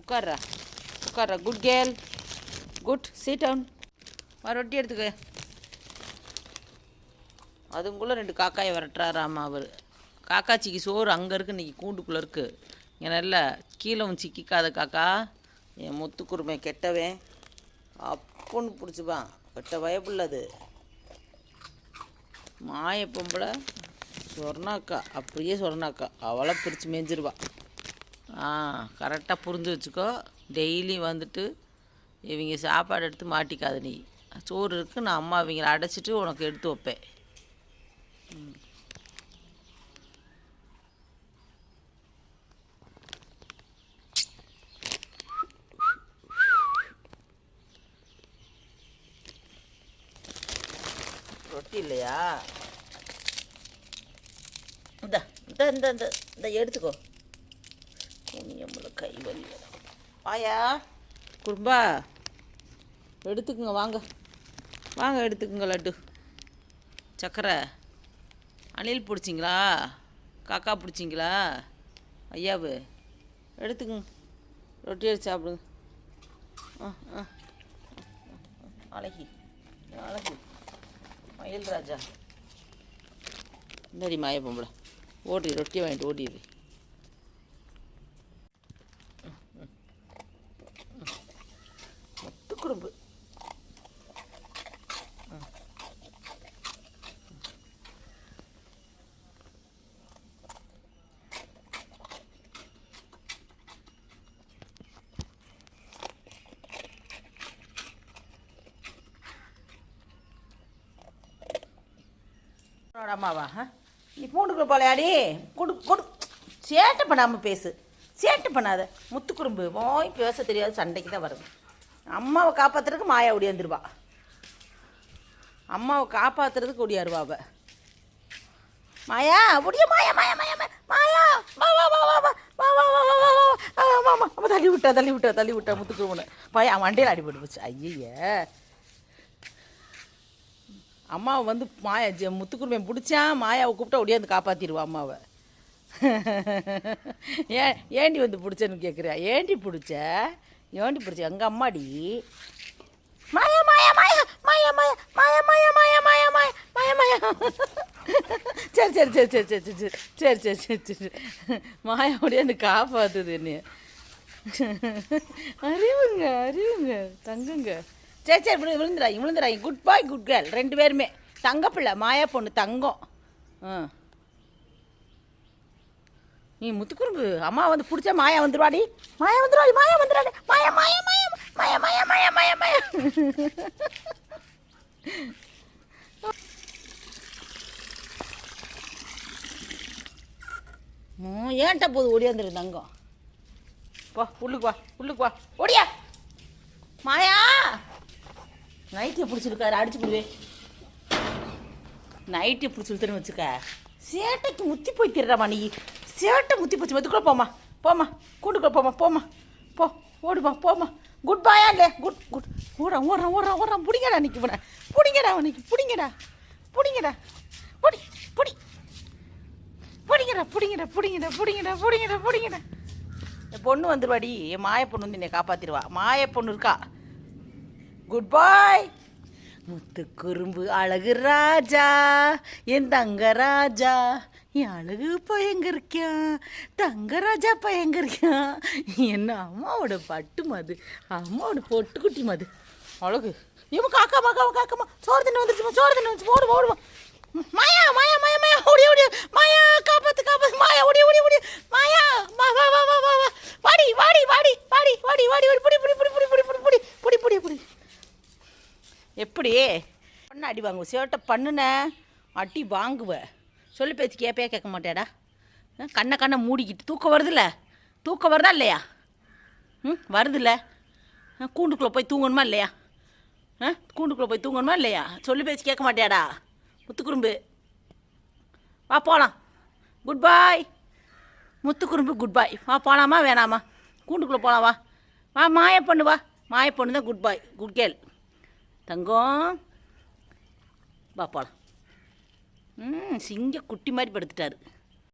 உட்கார்றா. உட்கார்றா. Good girl good sit down வா எடுத்துக்க. அதுங்குள்ளே ரெண்டு காக்காயை விரட்டுறாராமா அவர். காக்காச்சிக்கு சோறு அங்கே இருக்கு இன்னைக்கு கூண்டுக்குள்ளே இருக்கு. இங்கே நல்ல கீழவும் சிக்கிக்காத காக்கா. என் முத்து குருமை கெட்டவன். அப்புன்னு பிடிச்சிப்பான் கெட்ட வயப்புள்ளது மாய பொம்பளை சொர்ணாக்கா. அப்படியே சொர்ணாக்கா. அவளை பிரித்து மேய்ஞ்சிருவா ஆ கரெக்டாக புரிஞ்சு வச்சுக்கோ. டெய்லி வந்துட்டு இவங்க சாப்பாடு எடுத்து மாட்டிக்காத நீ. சோறு இருக்கு நான் அம்மா இவங்களை அடைச்சிட்டு உனக்கு எடுத்து வைப்பேன். ரொட்டி இல்லையா? இந்த இந்த இந்த இந்த இந்த எடுத்துக்கோ. துணியம்பளை கை வலி வாயா? குடும்பா எடுத்துக்குங்க வாங்க. வாங்க எடுத்துக்குங்க லட்டு. சக்கரை. அணில் பிடிச்சிங்களா? காக்கா பிடிச்சிங்களா? ஐயாவு எடுத்துக்குங்க. ரொட்டி அடிச்சு சாப்பிடுங்க. ஆ ஆ. அழகி அழகி. மயில் ராஜா. சரி மாய பொம்பளை. ஓடி ரொட்டி வாங்கிட்டு ஓடிடு முத்து குறும்பு உன்னோட அம்மாவா ஆ? நீ பூண்டுக்குள்ள போலையாடி கொடு கொடு சேட்டை பண்ணாமல் பேசு சேட்டை பண்ணாத முத்துக்குறும்பு வாய் பேச தெரியாது சண்டைக்கு தான் வருது அம்மாவை காப்பாற்றுறதுக்கு மாயா ஓடியாந்துருவா அம்மாவை காப்பாத்துறதுக்கு ஓடியாருவா அவ மாயா ஒடிய மாயா மாயா மாயா மாயா, வா வா வா வா வா வா வா வா வா வா வா வா தள்ளி விட்டா தள்ளி விட்டா தள்ளி விட்டா முத்துக்குறும்புன்னு பையன் அவன் வண்டியில் அடிபட்டு போச்சு ஐயே அம்மாவை வந்து மாயா ஜெ- முத்துக்குருமையை பிடிச்சான் மாயாவை கூப்பிட்டா ஒடியாந்து காப்பாற்றிடுவா அம்மாவை ஏன் ஏண்டி வந்து பிடிச்சேன்னு கேட்குறியா ஏண்டி பிடிச்ச ஏண்டி பிடிச்ச எங்கள் அம்மாடி மாயா மாயா மாயா மாயா மாயா மாயா மாயா மாயா மாயா மாயா மாயா மாயா சரி சரி சரி சரி சரி சரி சரி சரி சரி சரி சரி மாயா ஒடியாந்து காப்பாற்றுது என்ன அறிவுங்க அறிவுங்க தங்குங்க சரி சரி விழு விழுந்துடாங்க விழுந்துடாங்க குட் பாய் குட் கேர்ள் ரெண்டு பேருமே. தங்கப்பிள்ளை மாயா பொண்ணு தங்கம். ஆ. நீ முத்துக்குறும்பு அம்மா வந்து பிடிச்சா மாயா வந்துருவாடி. மாயா வந்துருவாடி மாயா வந்துருவாடி. மாயா மாயா மாயா மாயா மாயா மாயா மாயா மாயா. ம், ஏன்ட்ட போது ஓடியாந்துரு தங்கம்? போ உள்ளுக்கு வா உள்ளுக்கு வா. ஓடியா. மாயா! நைட்டியை பிடிச்சிருக்காரு அடிச்சு போடுவே. நைட்டியை பிடிச்சி வச்சுக்க. சேட்டைக்கு முத்தி போய் திருடாமா நீ. சேட்டை முத்தி போச்சு. மெதுக்குள்ள போமா போமா கூண்டுக்குள்ள போமா போமா போ. ஓடுமா போமா குட் பாயா இல்லை? குட் குட் ஓடுறான் ஓடுறான் ஓடுறான் ஓடுறான் பிடிங்கடா நிற்க போன பிடிங்கடா அவனுக்கு. பிடிங்கடா. பிடிங்கடா. பிடி பிடி. பிடிங்கடா பிடிங்கடா பிடிங்கடா பிடிங்கடா பிடிங்கடா பிடிங்கடா. என் பொண்ணு வந்துருவாடி. என் மாய பொண்ணு வந்து என்னை காப்பாற்றிடுவா மாய பொண்ணு இருக்கா? குட் பாய் முத்து குறும்பு அழகு ராஜா என் தங்க ராஜா என் அழகு பயங்க தங்க ராஜா பயங்க என்ன அம்மாவோட பட்டு மது அம்மாவோட பொட்டுக்குட்டி மது. அழகு. இவன் காக்கா மாக்கா காக்காமா சோறு தண்ணி வந்துருச்சுமா சோறு தண்ணி வந்துச்சு ஓடுமா ஓடுமா மாயா மாயா மாயா மாயா ஓடி ஓடி. எப்படி? பண்ண அடி வாங்குவ. சேட்டை பண்ணுன அடி வாங்குவ. சொல்லி பேச்சு கேப்பே கேட்க மாட்டேடா ஆ, கண்ணை கண்ணை மூடிக்கிட்டு. தூக்கம் வருதுல்ல தூக்கம் வருதா இல்லையா? ம் வருதுல்ல ஆ, கூண்டுக்குள்ளே போய் தூங்கணுமா இல்லையா? ஆ கூண்டுக்குள்ளே போய் தூங்கணுமா இல்லையா? சொல்லி பேச்சு கேட்க மாட்டியாடா? முத்துக்குறும்பு. வா போகலாம் குட் பாய் முத்துக்குறும்பு குட் பாய் வா போகலாமா வேணாமா? கூண்டுக்குள்ளே போகலாம் வா. வா மாய பொண்ணு வா. மாய பொண்ணு தான் குட் பாய் குட் கேர்ள் தங்கம். வா போகலாம் ம் சிங்க குட்டி மாதிரி படுத்துட்டாரு.